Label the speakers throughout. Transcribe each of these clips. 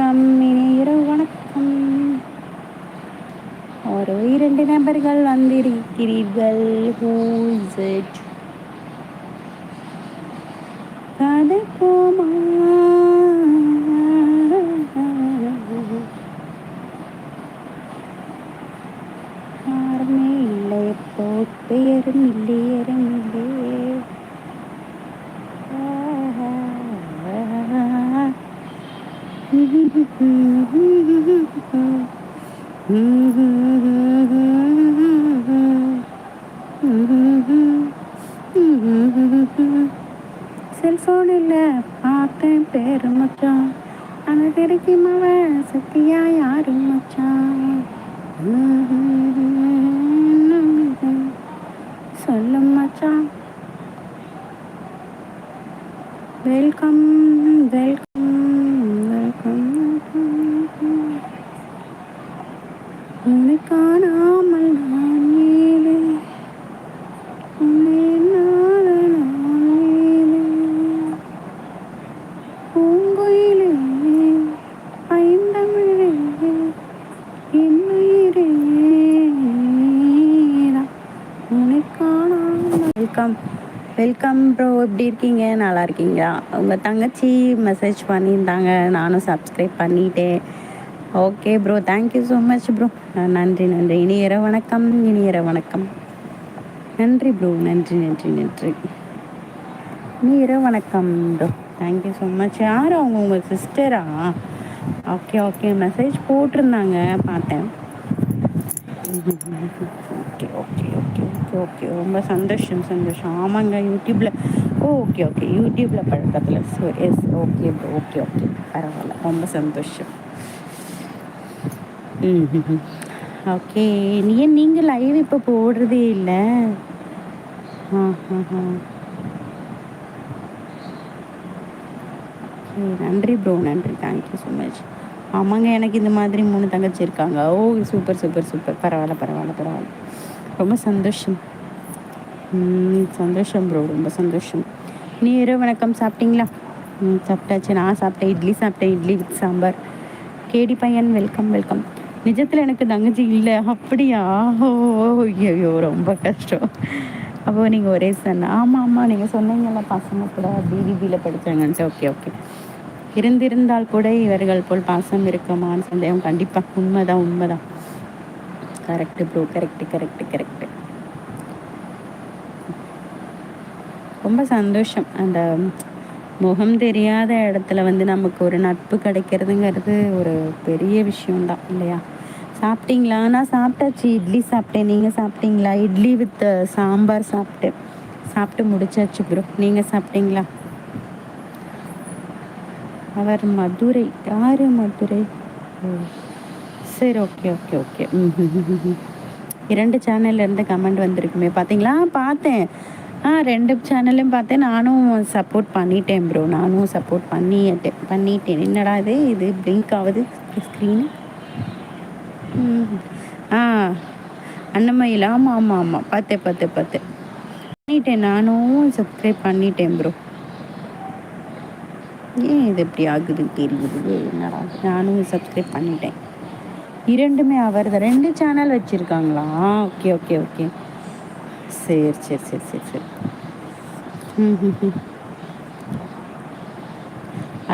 Speaker 1: வணக்கம் இனி இரவு வணக்கம். ஒரு இரண்டு நபர்கள் வந்திருக்கிறீர்கள். ஹூ is செல்போனில் பார்த்தேன் பேரு மச்சான். ஆனால் கிடைக்கும் அவன் சத்தியா யாரும் மச்சான். சொல்லும் மச்சான். வெல்கம் வெல்கம் வெல்கம் உன்னை காணாமல் நான் ஏது உன்னை எண்ணாத நான் ஏது பூங்குயிலே ஐந்தமிழே என்னுயிரே உன்னை காணாமல் வெல்கம் வெல்கம் ப்ரோ எப்படி இருக்கீங்க? நல்லா இருக்கீங்களா? உங்கள் தங்கச்சி மெசேஜ் பண்ணியிருந்தாங்க. நானும் சப்ஸ்கிரைப் பண்ணிட்டேன். Okay bro thank you so much bro நன்றி நன்றி. இனியர வணக்கம். இனியர வணக்கம். நன்றி ப்ரோ நன்றி நன்றி நன்றி. இனியர வணக்கம் ப்ரோ தேங்க்யூ ஸோ மச் யார் அவங்க? உங்கள் சிஸ்டரா ஓகே ஓகே மெசேஜ் போட்டிருந்தாங்க. பார்த்தேன். Okay okay okay okay okay ரொம்ப சந்தோஷம் சந்தோஷம். ஆமாங்க யூடியூப்பில் ஓ ஓகே ஓகே யூடியூப்பில் பழக்கத்தில். So yes okay bro okay okay பரவாயில்ல. ரொம்ப சந்தோஷம். ம் ஓகே ஏன் நீங்கள் லைவ் இப்போ போடுறதே இல்லை? ஆ ஆ ஆ நன்றி ப்ரோ நன்றி. தேங்க்யூ ஸோ மச் ஆமாங்க எனக்கு இந்த மாதிரி மூணு தங்கச்சி இருக்காங்க. ஓ சூப்பர் சூப்பர் சூப்பர் பரவாயில்ல பரவாயில்ல பரவாயில்ல. ரொம்ப சந்தோஷம். ம், சந்தோஷம் ப்ரோ ரொம்ப சந்தோஷம். நீ இரவு வணக்கம் சாப்பிட்டீங்களா? ம் சாப்பிட்டாச்சு. நான் சாப்பிட்டேன். இட்லி சாப்பிட்டேன். இட்லி வித் சாம்பார். கேடி பையன் வெல்கம் வெல்கம் நிஜத்தில் எனக்கு தங்கச்சி இல்லை. அப்படியா? ஓ ஐயோ ரொம்ப கஷ்டம். அப்போ நீங்கள் ஒரே சன். ஆமாம் ஆமாம் நீங்கள் சொன்னீங்கல்ல பசங்க கூட பிடிபியில் படித்தாங்கன்ட்டு ஓகே ஓகே. இருந்திருந்தால் கூட இவர்கள் போல் பாசம் இருக்குமான்னு சந்தேகம். கண்டிப்பாக உண்மைதான் உண்மைதான். Correct bro correct correct correct ரொம்ப சந்தோஷம். அந்த முகம் தெரியாத இடத்துல வந்து நமக்கு ஒரு நட்பு கிடைக்கிறதுங்கிறது ஒரு பெரிய விஷயம்தான் இல்லையா? சாப்பிட்டீங்களா? நான் சாப்பிட்டாச்சு. இட்லி சாப்பிட்டேன். நீங்கள் சாப்பிட்டீங்களா? இட்லி வித் சாம்பார் சாப்பிட்டேன். சாப்பிட்டு முடிச்சாச்சு ப்ரோ நீங்கள் சாப்பிட்டீங்களா? அவர் மதுரை யார் மதுரை? ஓ சரி ஓகே ஓகே ஓகே ம் இரண்டு சேனல்லேருந்து கமெண்ட் வந்திருக்குமே. பார்த்தீங்களா பார்த்தேன். ஆ ரெண்டு சேனலும் பார்த்தேன். நானும் சப்போர்ட் பண்ணிட்டேன் ப்ரோ நானும் சப்போர்ட் பண்ணிட்டேன். பண்ணிட்டேன். என்னடா இது? இது பிளிங்க் ஆகுது. ஸ்க்ரீனு ஆ அன்னமயில் ஆமாம் ஆமாம் ஆமாம் பார்த்தேன் பார்த்தேன் பார்த்தேன். பண்ணிட்டேன். நானும் சப்ஸ்கிரைப் பண்ணிட்டேன் ப்ரோ ஏன் இது எப்படி ஆகுதுன்னு தெரியுது? என்னடா? நானும் சப்ஸ்கிரைப் பண்ணிட்டேன். இரண்டுமே அவர் தான் ரெண்டு சேனல் வச்சுருக்காங்களா? ஓகே ஓகே ஓகே சரி சரி சரி சரி சரி. ம் ம் ம்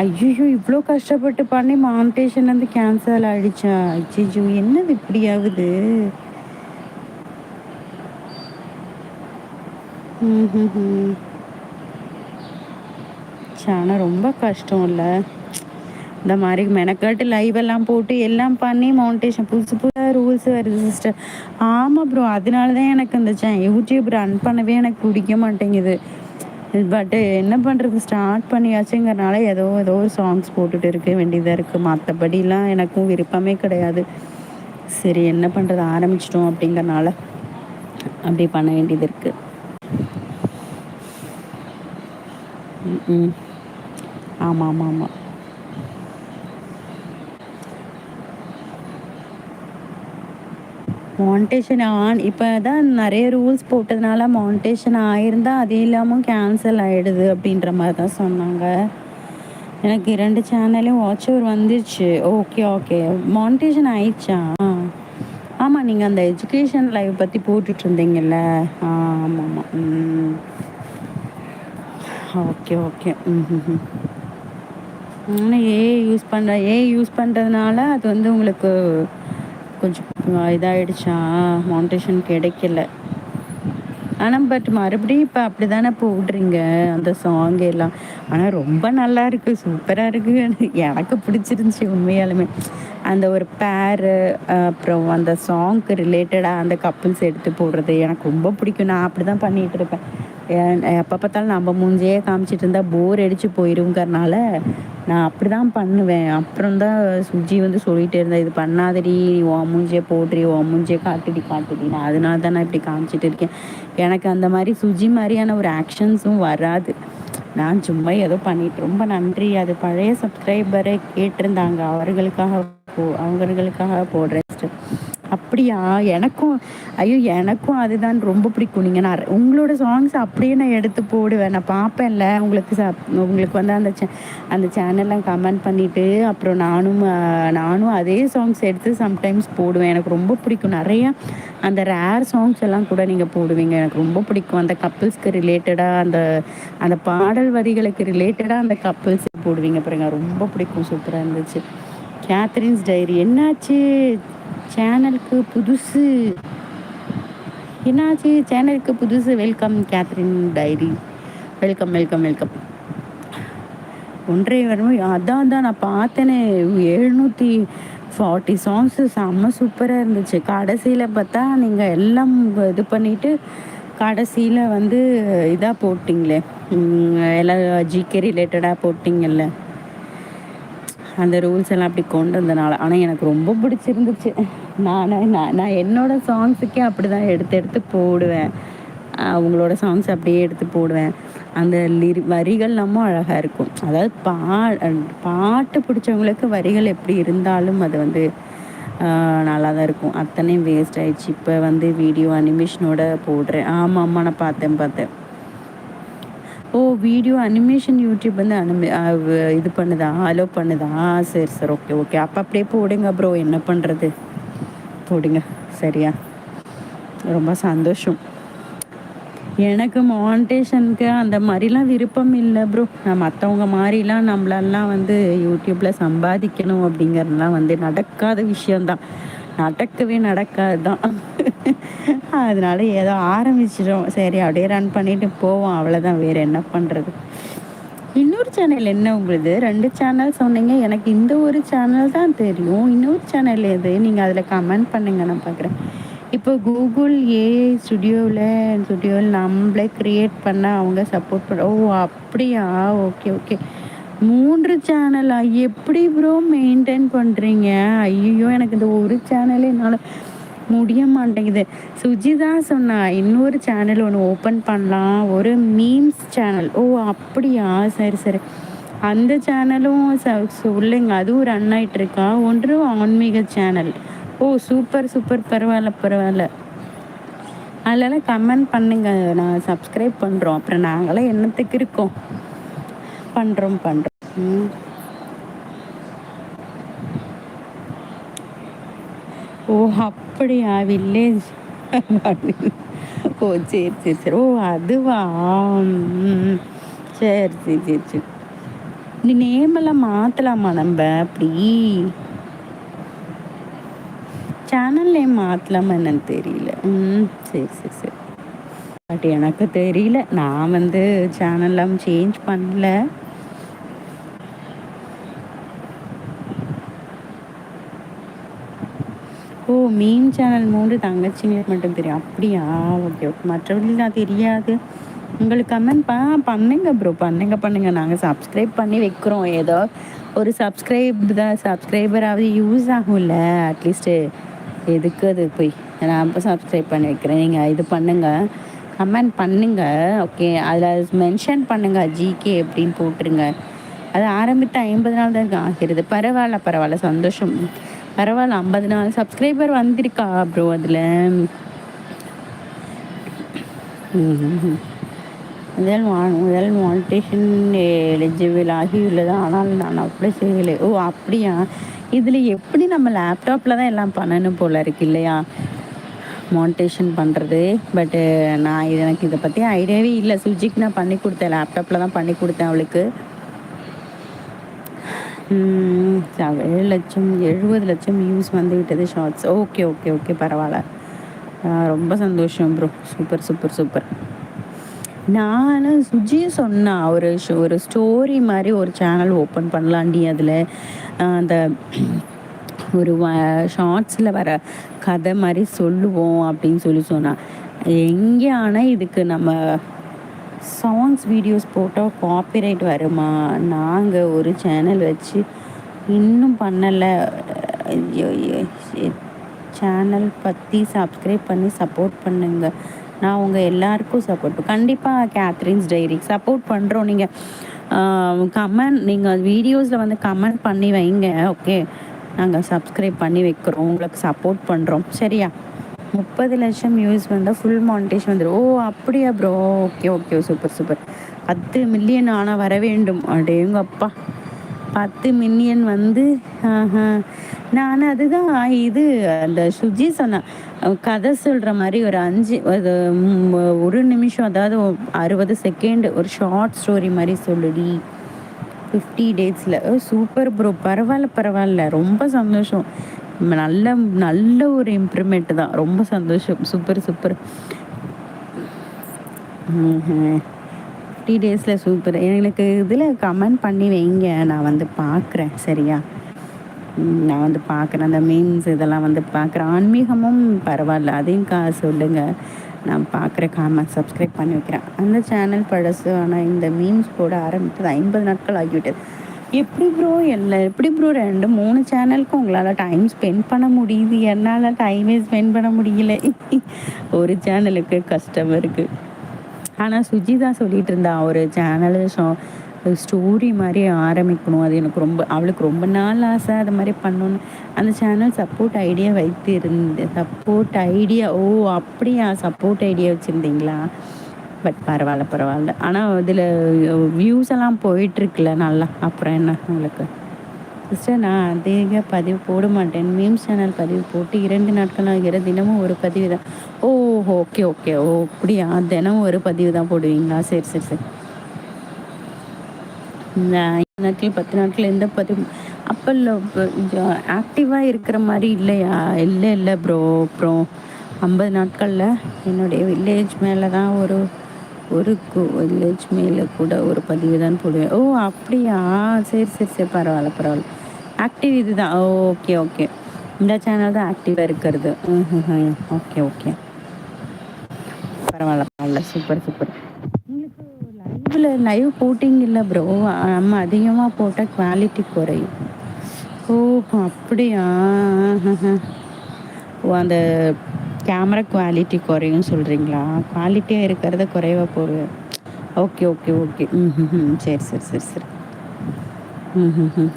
Speaker 1: ஐயோ இவ்வளோ கஷ்டப்பட்டு பண்ணி மானிட்டேஷன் வந்து கேன்சல் ஆகிடுச்சா ஐயோ என்னது இப்படி ஆகுது? ம் ம் ம் ச்சே, ரொம்ப கஷ்டம் இல்லை இந்த மாதிரி மெனக்கட்டு லைவ் எல்லாம் போட்டு எல்லாம் பண்ணி மவுண்டேஷன் புதுசு புதுசாக ரூல்ஸ் வருது சிஸ்டர் ஆமாம் ப்ரோ அதனால தான் எனக்கு இந்த சே யூடியூப் ரன் பண்ணவே எனக்கு பிடிக்க மாட்டேங்குது. பட்டு என்ன பண்ணுறது ஸ்டார்ட் பண்ணியாச்சுங்கிறனால ஏதோ ஏதோ ஒரு சாங்ஸ் போட்டுட்டு இருக்க வேண்டியதாக இருக்குது மற்றபடிலாம் எனக்கும் விருப்பமே கிடையாது. சரி என்ன பண்ணுறது ஆரம்பிச்சிட்டோம் அப்படிங்கறனால அப்படி பண்ண வேண்டியது இருக்குது ம் ஆமாம் ஆமாம் ஆமாம் மான்டேஷன் ஆன் இப்போ தான் நிறைய ரூல்ஸ் போட்டதுனால மான்டேஷன் ஆயிருந்தால் அது இல்லாமல் கேன்சல் ஆகிடுது அப்படின்ற மாதிரி தான் சொன்னாங்க. எனக்கு இரண்டு சேனலையும் வாட்ச் ஓவர் வந்துருச்சு. ஓகே ஓகே மான்டேஷன் ஆயிடுச்சா? ஆமாம் நீங்கள் அந்த எஜுகேஷன் லைவ் பற்றி போட்டுட்ருந்தீங்கல்ல ஆமாம் ஆமாம் ம். ஓகே ஓகே ம் ம் ஆனால் ஏஐ யூஸ் பண்ணுற ஏஐ யூஸ் பண்ணுறதுனால அது வந்து உங்களுக்கு கொஞ்சம் இதாகிடுச்சா மவுண்டேஷன் கிடைக்கல. ஆனால் பட் மறுபடியும் இப்போ அப்படி தானே போடுறீங்க அந்த சாங் எல்லாம். ஆனால் ரொம்ப நல்லா இருக்குது சூப்பராக இருக்குது எனக்கு பிடிச்சிருந்துச்சி உண்மையாலுமே. அந்த ஒரு பேரு அப்புறம் அந்த சாங்க்கு ரிலேட்டடாக அந்த கப்புள்ஸ் எடுத்து போடுறது எனக்கு ரொம்ப பிடிக்கும். நான் அப்படி தான் பண்ணிகிட்டு இருப்பேன். எப்போ பார்த்தாலும் நம்ம மூஞ்சியே காமிச்சிட்டு இருந்தால் போர் அடித்து போயிருங்கிறனால நான் அப்படி தான் பண்ணுவேன். அப்புறம் தான் சுஜி வந்து சொல்லிகிட்டே இருந்தேன் இது பண்ணாதடி ஓ மூஞ்சியை போடுறி ஓ மூஞ்சியை காட்டுடி காட்டுடி. நான் அதனால தான் நான் இப்படி காமிச்சிட்டு இருக்கேன். எனக்கு அந்த மாதிரி சுஜி மாதிரியான ஒரு ஆக்ஷன்ஸும் வராது. நான் சும்மா ஏதோ பண்ணிட்டு ரொம்ப நன்றி. அது பழைய சப்ஸ்கிரைபரை கேட்டிருந்தாங்க. அவர்களுக்காக போ அவர்களுக்காக போடுறேன். அப்படியா? எனக்கும் ஐயோ எனக்கும் அதுதான் ரொம்ப பிடிக்கும். நீங்கள் நான் உங்களோட சாங்ஸ் அப்படியே நான் எடுத்து போடுவேன். நான் பார்ப்பேன்ல. உங்களுக்கு ச உங்களுக்கு வந்து அந்த சே அந்த சேனல்லாம் கமெண்ட் பண்ணிவிட்டு அப்புறம் நானும் நானும் அதே சாங்ஸ் எடுத்து சம்டைம்ஸ் போடுவேன். எனக்கு ரொம்ப பிடிக்கும். நிறையா அந்த ரேர் சாங்ஸ் எல்லாம் கூட நீங்கள் போடுவீங்க. எனக்கு ரொம்ப பிடிக்கும். அந்த கப்புள்ஸ்க்கு ரிலேட்டடாக அந்த அந்த பாடல் வரிகளுக்கு ரிலேட்டடாக அந்த கப்புள்ஸ் போடுவீங்க பாருங்க. ரொம்ப பிடிக்கும். சூப்பராக இருந்துச்சு. கேத்ரின்ஸ் டைரி என்னாச்சு? சேனலுக்கு புதுசு. என்னாச்சு? சேனலுக்கு புதுசு. Welcome Catherine diary. Welcome welcome welcome. ஒன்றரை வரும்? அதான் தான் நான் பார்த்தேனே. எழுநூற்றி ஃபார்ட்டி சாங்ஸு செம்ம சூப்பராக இருந்துச்சு. கடைசியில் பார்த்தா நீங்கள் எல்லாம் இது பண்ணிவிட்டு கடைசியில் வந்து இதாக போட்டிங்களே. எல்லாம் ஜிகே ரிலேட்டடாக போட்டிங்கல்ல. அந்த ரூல்ஸ் எல்லாம் அப்படி கொண்டு வந்தனால ஆனால் எனக்கு ரொம்ப பிடிச்சிருந்துச்சு. நான் நான் நான் என்னோடய சாங்ஸுக்கே அப்படி தான் எடுத்து எடுத்து போடுவேன். அவங்களோட சாங்ஸ் அப்படியே எடுத்து போடுவேன். அந்த லிரி வரிகள் நம்ம அழகாக இருக்கும். அதாவது பா பாட்டு பிடிச்சவங்களுக்கு வரிகள் எப்படி இருந்தாலும் அது வந்து நல்லா தான் இருக்கும். அத்தனையும் வேஸ்ட் ஆயிடுச்சு. இப்போ வந்து வீடியோ அனிமேஷனோட போடுறேன். ஆமாம் ஆமாம் நான் பார்த்தேன் பார்த்தேன். ஓ வீடியோ அனிமேஷன் யூடியூப் வந்து அனிமே இது பண்ணுதா? அலோ பண்ணுதா? சரி சார். ஓகே ஓகே அப்போ அப்படியே போடுங்க ப்ரோ என்ன பண்ணுறது போடுங்க. சரியா? ரொம்ப சந்தோஷம். எனக்கு மானிட்டேஷனுக்கு அந்த மாதிரிலாம் விருப்பம் இல்லை ப்ரோ நான் மற்றவங்க மாதிரிலாம் நம்மளெல்லாம் வந்து யூடியூப்பில் சம்பாதிக்கணும் அப்படிங்கிறதுலாம் வந்து நடக்காத விஷயந்தான் நடக்கவே நடக்காதுதான். அதனால ஏதோ ஆரம்பிச்சிடும் சரி அப்படியே ரன் பண்ணிட்டு போவோம். அவ்வளோதான் வேறு என்ன பண்ணுறது இன்னொரு சேனல் என்ன உங்களுது? ரெண்டு சேனல் சொன்னீங்க. எனக்கு இந்த ஒரு சேனல் தான் தெரியும். இன்னொரு சேனல் எது? நீங்கள் அதில் கமெண்ட் பண்ணுங்க. நான் பார்க்குறேன் இப்போ கூகுள் ஏஐ ஸ்டுடியோவில் ஸ்டுடியோவில் நம்மளே க்ரியேட் பண்ண அவங்க சப்போர்ட் பண்ண ஓ அப்படியா? ஓகே ஓகே மூன்று சேனலா எப்படி ப்ரோ மெயின்டைன் பண்ணுறீங்க ஐயோ எனக்கு இந்த ஒரு சேனலே என்னால் முடிய மாட்டேங்குது. சுஜிதா சொன்னா இன்னொரு சேனல் ஒன்று ஓப்பன் பண்ணலாம். ஒரு மீம்ஸ் சேனல் ஓ அப்படியா? சரி சரி. அந்த சேனலும் சொல்லுங்க. அதுவும் ரன் ஆகிட்டு இருக்கா? ஒன்று ஆன்மீக சேனல் ஓ சூப்பர் சூப்பர் பரவாயில்ல பரவாயில்ல. அதெல்லாம் கமெண்ட் பண்ணுங்க. நான் சப்ஸ்கிரைப் பண்ணுறோம் அப்புறம் நாங்களாம் என்னத்துக்கு இருக்கோம்? பண்ணுறோம் பண்ணுறோம் ஓ அப்படியா? வில்லேஜ். ஓ சரி சரி சரி. ஓ அதுவா? சரி சரி சரி சரி. நீ நேமெல்லாம் மாற்றலாமா நம்ம? அப்படி. சேனல் நேம் மாற்றலாமா என்னன்னு தெரியல. ம் சரி சரி சரி. பட் எனக்கு தெரியல. நான் வந்து சேனல்லாம் சேஞ்ச் பண்ணல. மெயின் மீன் சேனல் மூன்று தங்கச்சிங்களுக்கு மட்டும் தெரியும். அப்படியா? ஓகே ஓகே மற்றவர்களுக்கு நான் தெரியாது. உங்களுக்கு கமெண்ட் பா பண்ணுங்க ப்ரோ பண்ணுங்க பண்ணுங்க. நாங்கள் சப்ஸ்கிரைப் பண்ணி வைக்கிறோம். ஏதோ ஒரு சப்ஸ்கிரைப் தான் சப்ஸ்கிரைபராவது யூஸ் ஆகும்ல. அட்லீஸ்ட்டு எதுக்கு அது போய்? நான் இப்போ சப்ஸ்கிரைப் பண்ணி வைக்கிறேன். நீங்கள் இது பண்ணுங்கள் கமெண்ட் பண்ணுங்கள் ஓகே அதில் மென்ஷன் பண்ணுங்கள் ஜிகே அப்படின்னு போட்டுருங்க. அது ஆரம்பித்து ஐம்பது நாள் தான் ஆகிறது. பரவாயில்ல பரவாயில்ல. சந்தோஷம். பரவாயில்ல ஐம்பது நாள் சப்ஸ்கிரைபர் வந்திருக்கா ப்ரோ அதில்? முதல் முதல் மானிட்டேஷன் எலிஜிபிள் ஆகியுள்ளது ஆனால் நான் அப்ளை செய்யலை. ஓ அப்படியா? இதில் எப்படி நம்ம லேப்டாப்பில் தான் எல்லாம் பண்ணணும் போல் இருக்கு இல்லையா? மானிட்டேஷன் பண்ணுறது பட்டு நான் இது எனக்கு இதை பற்றி ஐடியாவே இல்லை. சுஜிக்கு நான் பண்ணி கொடுத்தேன். லேப்டாப்பில் தான் பண்ணி கொடுத்தேன் அவளுக்கு. ஏழு லட்சம் எழுபது லட்சம் வியூஸ் வந்து விட்டது ஷார்ட்ஸ் ஓகே ஓகே ஓகே பரவாயில்ல ரொம்ப சந்தோஷம் ப்ரோ சூப்பர் சூப்பர் சூப்பர் நான் சுஜி சொன்னான் ஒரு ஒரு ஸ்டோரி மாதிரி ஒரு சேனல் ஓப்பன் பண்ணலாண்டி அதில். அந்த ஒரு ஷார்ட்ஸில் வர கதை மாதிரி சொல்லுவோம் அப்படின்னு சொல்லி சொன்னான் எங்கே ஆனால் இதுக்கு நம்ம சாங்ஸ் வீடியோஸ் போட்டால் காப்பிரைட் வருமா? நாங்கள் ஒரு சேனல் வச்சு இன்னும் பண்ணலை. சேனல் பற்றி சப்ஸ்கிரைப் பண்ணி சப்போர்ட் பண்ணுங்க. நான் உங்கள் எல்லாருக்கும் சப்போர்ட் கண்டிப்பாக கேத்ரின்ஸ் டைரி சப்போர்ட் பண்ணுறோம் நீங்கள் கமெண்ட் நீங்கள் வீடியோஸில் வந்து கமெண்ட் பண்ணி வைங்க ஓகே நாங்கள் சப்ஸ்கிரைப் பண்ணி வைக்கிறோம். உங்களுக்கு சப்போர்ட் பண்ணுறோம் சரியா? முப்பது லட்சம் வியூஸ் வந்தால் ஃபுல் மானிட்டேஷன் வந்துடும் ஓ அப்படியா bro okay okay super super பத்து மில்லியன் ஆனால் வர வேண்டும். அடேங்க அப்பா பத்து மில்லியன் வந்து நான் அதுதான் இது அந்த சுஜி சொன்னேன் கதை சொல்கிற மாதிரி ஒரு அஞ்சு ஒரு நிமிஷம் அதாவது அறுபது செகண்ட் ஒரு ஷார்ட் ஸ்டோரி மாதிரி சொல்லுடி. ஃபிஃப்டி டேஸில் சூப்பர் ப்ரோ பரவாயில்ல பரவாயில்ல. ரொம்ப சந்தோஷம். நல்ல நல்ல ஒரு இம்ப்ரூவ்மெண்ட் தான். ரொம்ப சந்தோஷம். சூப்பர் சூப்பர் த்ரீ டேஸில் சூப்பர் எனக்கு இதில் கமெண்ட் பண்ணி வைங்க. நான் வந்து பார்க்குறேன். சரியா? நான் வந்து பார்க்குறேன். அந்த மீன்ஸ் இதெல்லாம் வந்து பார்க்குறேன். ஆன்மீகமும் பரவாயில்ல. அதையும் கா சொல்லுங்கள் நான் பார்க்குற காமெண்ட் சப்ஸ்கிரைப் பண்ணி வைக்கிறேன். அந்த சேனல் பழசு ஆனால் இந்த மீம்ஸ் போட ஆரம்பித்தது ஐம்பது நாட்கள் ஆகிவிட்டது. எப்படி ப்ரோ இல்லை எப்படி ப்ரோ ரெண்டு மூணு சேனலுக்கும் உங்களால் டைம் ஸ்பெண்ட் பண்ண முடியுது. என்னால் டைமே ஸ்பெண்ட் பண்ண முடியல. ஒரு சேனலுக்கு கஷ்டம் இருக்குது ஆனால் சுஜி தான் சொல்லிகிட்டு இருந்தா ஒரு சேனல் ஸ்டோரி மாதிரி ஆரம்பிக்கணும். அது எனக்கு ரொம்ப அவளுக்கு ரொம்ப நாள் ஆசை அது மாதிரி பண்ணணும் அந்த சேனல் சப்போர்ட் ஐடியா வைத்து இருந்து சப்போர்ட் ஐடியா ஓ அப்படியா? Support idea வச்சுருந்தீங்களா? பட் பரவாயில்ல பரவாயில்ல. ஆனால் இதில் வியூஸ் எல்லாம் போயிட்டுருக்குல்ல நல்லா. அப்புறம் என்ன உங்களுக்கு? சிஸ்டர் நான் அதிக பதிவு போட மாட்டேன். மீம் சேனல் பதிவு போட்டு இரண்டு நாட்கள் ஆகிற தினமும் ஒரு பதிவு தான். ஓ ஓகே ஓகே ஓ அப்படியா? தினமும் ஒரு பதிவு தான் போடுவீங்களா? சரி சரி சரி. இந்த நாட்கள் பத்து நாட்கள் எந்த பதிவு அப்போ இல்லை ஆக்டிவாக இருக்கிற மாதிரி இல்லையா? இல்லை இல்லை ப்ரோ அப்புறம் ஐம்பது நாட்களில் என்னுடைய வில்லேஜ் மேலே தான் ஒரு ஒரு வில்லேஜ் மேலே கூட ஒரு பதிவு தான் போடுவேன். ஓ அப்படியா? சரி சரி சரி பரவாயில்ல பரவாயில்ல. ஆக்டிவ் இது தான் ஓகே ஓகே இந்த சேனல் தான் ஆக்டிவாக இருக்கிறது. ஓகே ஓகே பரவாயில்ல பரவாயில்ல. சூப்பர் சூப்பர் உங்களுக்கு லைவில் லைவ் போட்டிங் இல்லை ப்ரோ நம்ம அதிகமாக போட்டால் குவாலிட்டி குறையும். ஓ அப்படியா? ஓ அந்த கேமரா குவாலிட்டி குறையும் சொல்கிறீங்களா குவாலிட்டியாக இருக்கிறத குறைவாக போகுது ஓகே ஓகே ஓகே ம் ம் சரி சரி சரி சரி. ம் ம்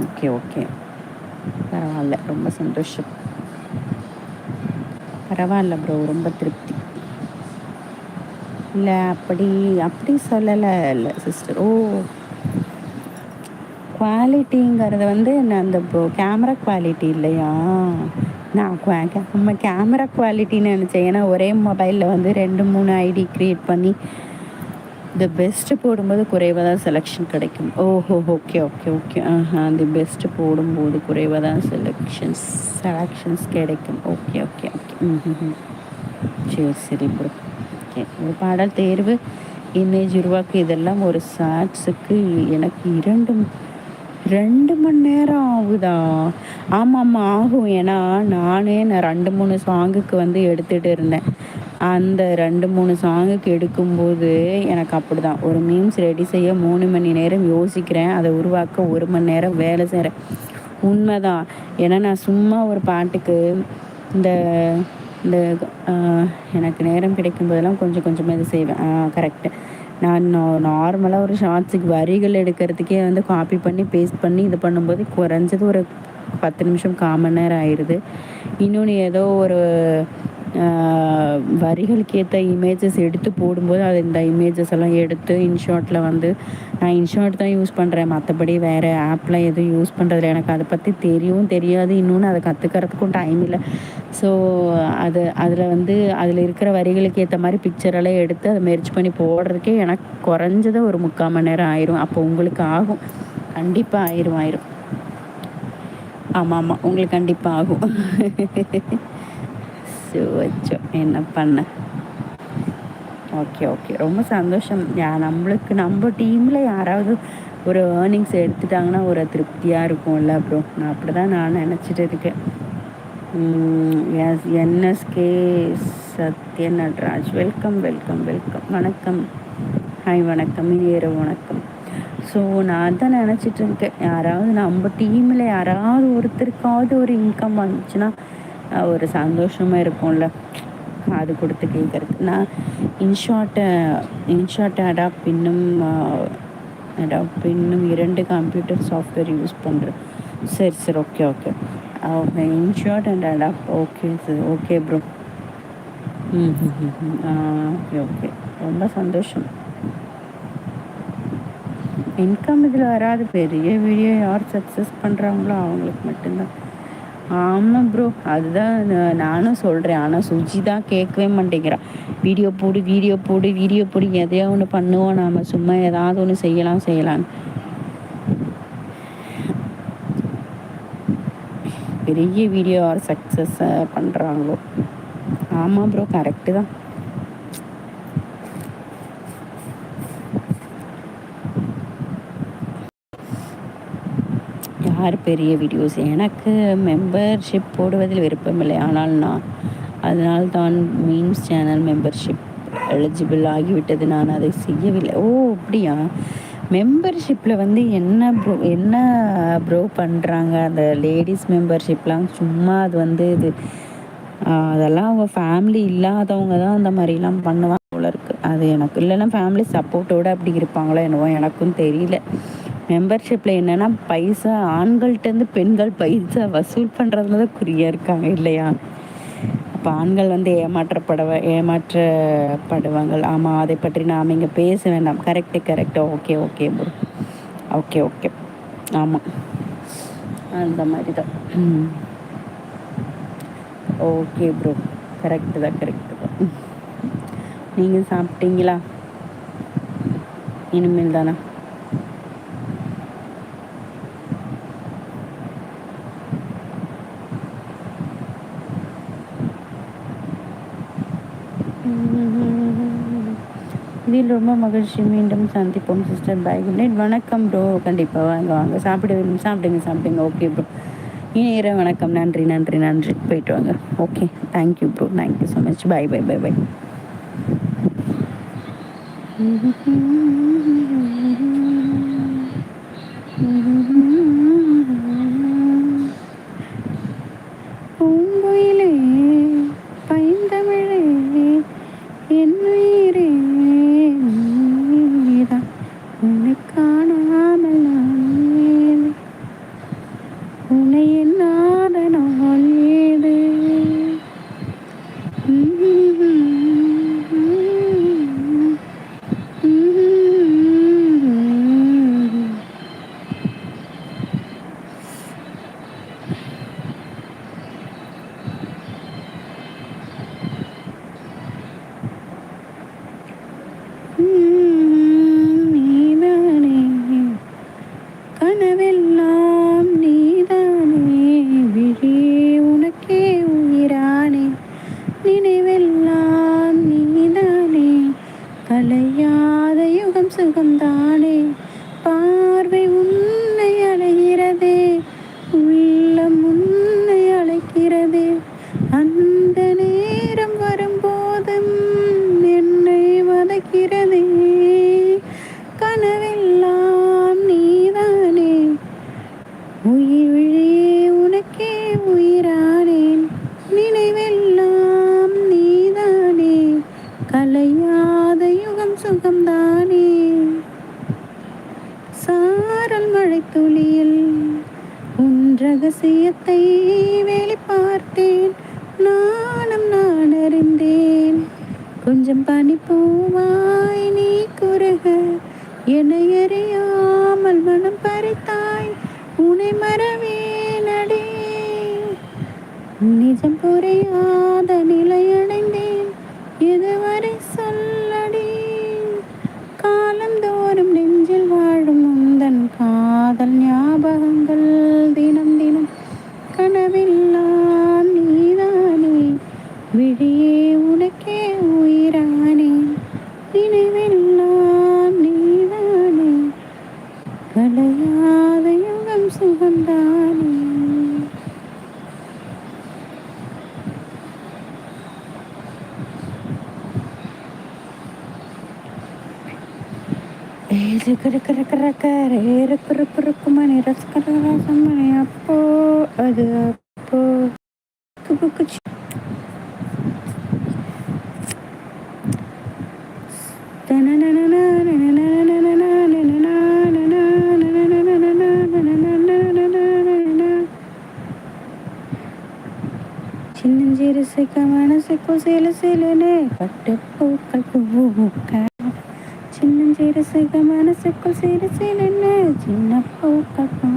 Speaker 1: ஓகே ஓகே பரவாயில்ல. ரொம்ப சந்தோஷம். பரவாயில்ல ப்ரோ ரொம்ப திருப்தி. இல்லை அப்படி அப்படி சொல்லலை. இல்லை சிஸ்டர் ஓ. குவாலிட்டிங்கிறது வந்து நான் அந்த கேமரா குவாலிட்டி இல்லையா? நான் நம்ம கேமரா குவாலிட்டின்னு நினச்சேன். ஏன்னா ஒரே மொபைலில் வந்து ரெண்டு மூணு ஐடி க்ரியேட் பண்ணி தி பெஸ்ட்டு போடும்போது குறைவாக தான் செலெக்ஷன் கிடைக்கும். ஓஹோ ஓகே ஓகே ஓகே ஆஹா தி பெஸ்ட்டு போடும்போது குறைவாக தான் செலெக்ஷன்ஸ் செலெக்ஷன்ஸ் கிடைக்கும். ஓகே ஓகே ஓகே ம் சரி சரி ப்ரோ ஓகே ஒரு பாடல் தேர்வு இமேஜ் உருவாக்கு இதெல்லாம் ஒரு ஷார்ட்ஸுக்கு எனக்கு இரண்டும் ரெண்டு மணி நேரம் ஆகுதா? ஆமாம்மா ஆகும். ஏன்னா நானே நான் ரெண்டு மூணு சாங்குக்கு வந்து எடுத்துகிட்டு இருந்தேன். அந்த ரெண்டு மூணு சாங்குக்கு எடுக்கும்போது எனக்கு அப்படி தான் ஒரு மீம்ஸ் ரெடி செய்ய மூணு மணி நேரம் யோசிக்கிறேன். அதை உருவாக்க ஒரு மணி நேரம் வேலை செய்கிறேன் உண்மைதான். ஏன்னா நான் சும்மா ஒரு பாட்டுக்கு இந்த இந்த எனக்கு நேரம் கிடைக்கும் போதெல்லாம் கொஞ்சம் கொஞ்சமாக இது செய்வேன். கரெக்டு நான் நார்மலாக ஒரு ஷார்ட்ஸுக்கு வரிகள் எடுக்கிறதுக்கே வந்து காப்பி பண்ணி பேஸ்ட் பண்ணி இது பண்ணும்போது குறைஞ்சது ஒரு பத்து நிமிஷம் கால் மணி நேரம் ஆயிடுது. இன்னொன்று ஏதோ ஒரு வரிகளுக்கு ஏற்ற இமேஜஸ் எடுத்து போடும்போது அது இந்த இமேஜஸ் எல்லாம் எடுத்து இன்ஷாட்டில் வந்து நான் இன்ஷாட் தான் யூஸ் பண்ணுறேன் மற்றபடி வேறு ஆப்லாம் எதுவும் யூஸ் பண்ணுறதில்ல எனக்கு அதை பற்றி தெரியவும் தெரியாது. இன்னொன்று அதை கற்றுக்கிறதுக்கும் டைம் இல்லை. ஸோ அது அதில் வந்து அதில் இருக்கிற வரிகளுக்கு ஏற்ற மாதிரி பிக்சரெல்லாம் எடுத்து அதை மெர்ச் பண்ணி போடுறதுக்கே எனக்கு குறைஞ்சது ஒரு முக்கால் மணி நேரம் ஆயிரும். அப்போ உங்களுக்கு ஆகும். கண்டிப்பாக ஆயிரும் ஆயிரும். ஆமாம் ஆமாம். உங்களுக்கு கண்டிப்பாக ஆகும். வச்சோம். என்ன பண்ண? ஓகே ஓகே ரொம்ப சந்தோஷம். நம்மளுக்கு நம்ம டீமில் யாராவது ஒரு ஏர்னிங்ஸ் எடுத்துட்டாங்கன்னா ஒரு திருப்தியாக இருக்கும்ல அப்புறம் நான் அப்படி தான் நான் நினச்சிட்டு இருக்கேன். Yes NSK Sathya Natraj welcome welcome welcome வணக்கம். ஹாய் வணக்கம். இனியர வணக்கம். ஸோ நான் தான் நினச்சிட்டு இருக்கேன். யாராவது நம்ம டீமில் யாராவது ஒருத்தருக்காவது ஒரு இன்கம் வந்துச்சுன்னா ஒரு சந்தோஷமாக இருக்கும்ல அது கொடுத்து கேட்குறதுக்கு நான் இன்ஷார்ட்டை இன்ஷாட்டை அடாப்ட் இன்னும் அடாப்ட் இன்னும் இரண்டு கம்ப்யூட்டர் சாஃப்ட்வேர் யூஸ் பண்ணுறேன் சரி sir okay okay okay in short and adapt okay sir okay bro ம் ம் ஓகே ஓகே ரொம்ப சந்தோஷம். இன்கம் இதில் வராது. பெரிய வீடியோ யார் சக்ஸஸ் பண்ணுறாங்களோ அவங்களுக்கு மட்டும்தான். ஆமாம் ப்ரோ அதுதான் நானும் சொல்கிறேன் ஆனால் சுஜி தான் கேட்கவே மாட்டேங்கிறான் வீடியோ போடு வீடியோ போடு வீடியோ போடு. எதையோ ஒன்று பண்ணுவோம் நாம். சும்மா ஏதாவது ஒன்று செய்யலாம் செய்யலான்னு பெரிய வீடியோ ஆர் சக்ஸஸ் பண்ணுறாங்களோ ஆமாம் ப்ரோ கரெக்டு தான். யார் பெரிய வீடியோஸ் எனக்கு மெம்பர்ஷிப் போடுவதில் விருப்பமில்லை ஆனால் நான் அதனால் தான் மீன்ஸ் சேனல் மெம்பர்ஷிப் எலிஜிபிள் ஆகிவிட்டது. நான் அதை செய்யவில்லை. ஓ அப்படியா? மெம்பர்ஷிப்பில் வந்து என்ன ப்ரோ என்ன ப்ரோ பண்ணுறாங்க அந்த லேடிஸ் மெம்பர்ஷிப்லாம் சும்மா அது வந்து இது அதெல்லாம் அவங்க ஃபேமிலி இல்லாதவங்க தான் அந்த மாதிரிலாம் பண்ணுவாங்க போல இருக்குது அது எனக்கு இல்லைன்னா ஃபேமிலி சப்போர்ட்டோடு அப்படி இருப்பாங்களோ என்னவோ எனக்கும் தெரியல. மெம்பர்ஷிப்பில் என்னென்னா பைசா ஆண்கள்கிட்டருந்து பெண்கள் பைசா வசூல் பண்ணுறதுல தான் குறியாக இருக்காங்க இல்லையா? அப்போ ஆண்கள் வந்து ஏமாற்றப்படவ ஏமாற்றப்படுவாங்க. ஆமாம் அதை பற்றி நாம் இங்கே பேச வேண்டாம். Correct correct okay okay bro okay okay ஆமாம் அந்த மாதிரி தான் ஓகே ப்ரோ கரெக்டு தான் கரெக்டு தான். நீங்கள் சாப்பிட்டீங்களா? இனிமேல் தானே இதில் ரொம்ப மகிழ்ச்சி. மீண்டும் சந்திப்போம் சிஸ்டர் பாய் குட் நைட் வணக்கம் ப்ரோ கண்டிப்பாக வாங்க வாங்க. சாப்பிட சாப்பிடுங்க சாப்பிடுங்க. ஓகே ப்ரோ இனிய வணக்கம். நன்றி நன்றி நன்றி. போயிட்டு வாங்க. Okay thank you bro thank you so much bye bye bye bye ഇല്ലല്ലോ சாரல் மழை துளியில் உன் ரகசியத்தை வேலை பார்த்தேன் நானும் நான் அறிந்தேன் கொஞ்சம் பனி பூவாய் நீ குறுக என்னை அறியாமல் மனம் பறித்தாய். உனை மறவேனடே நிஜம் புரியாத நிலையடைந்தேன். இதுவரை களையாத யுகம் சுகந்தானே. ஏது கிடக்கிற கிடக்கிற ஏறு குறுப்பு இருக்குமணி ரசக்கர ரசமணி அப்போ அது அப்போ. சின்னஞ்சிறு மனசுக்கு சிலு சிலுனு பட்டு பூக்கள் பூக்க. சின்னஞ்சிறு சிக்க மனசுக்குள் சிறு சிலுன்னு சின்ன பூக்கள் பூ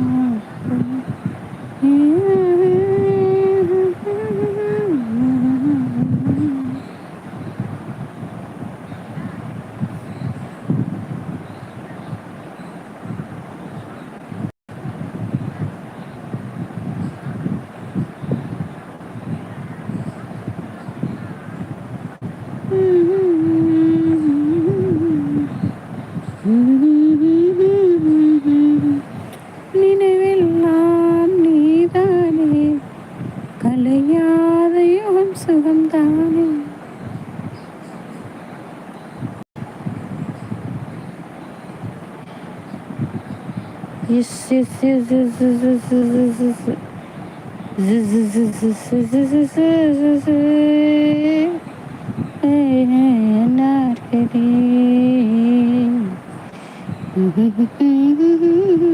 Speaker 1: Yes, yes, yes, yes, yes, yes, yes, yes, yes. Mm-hmm.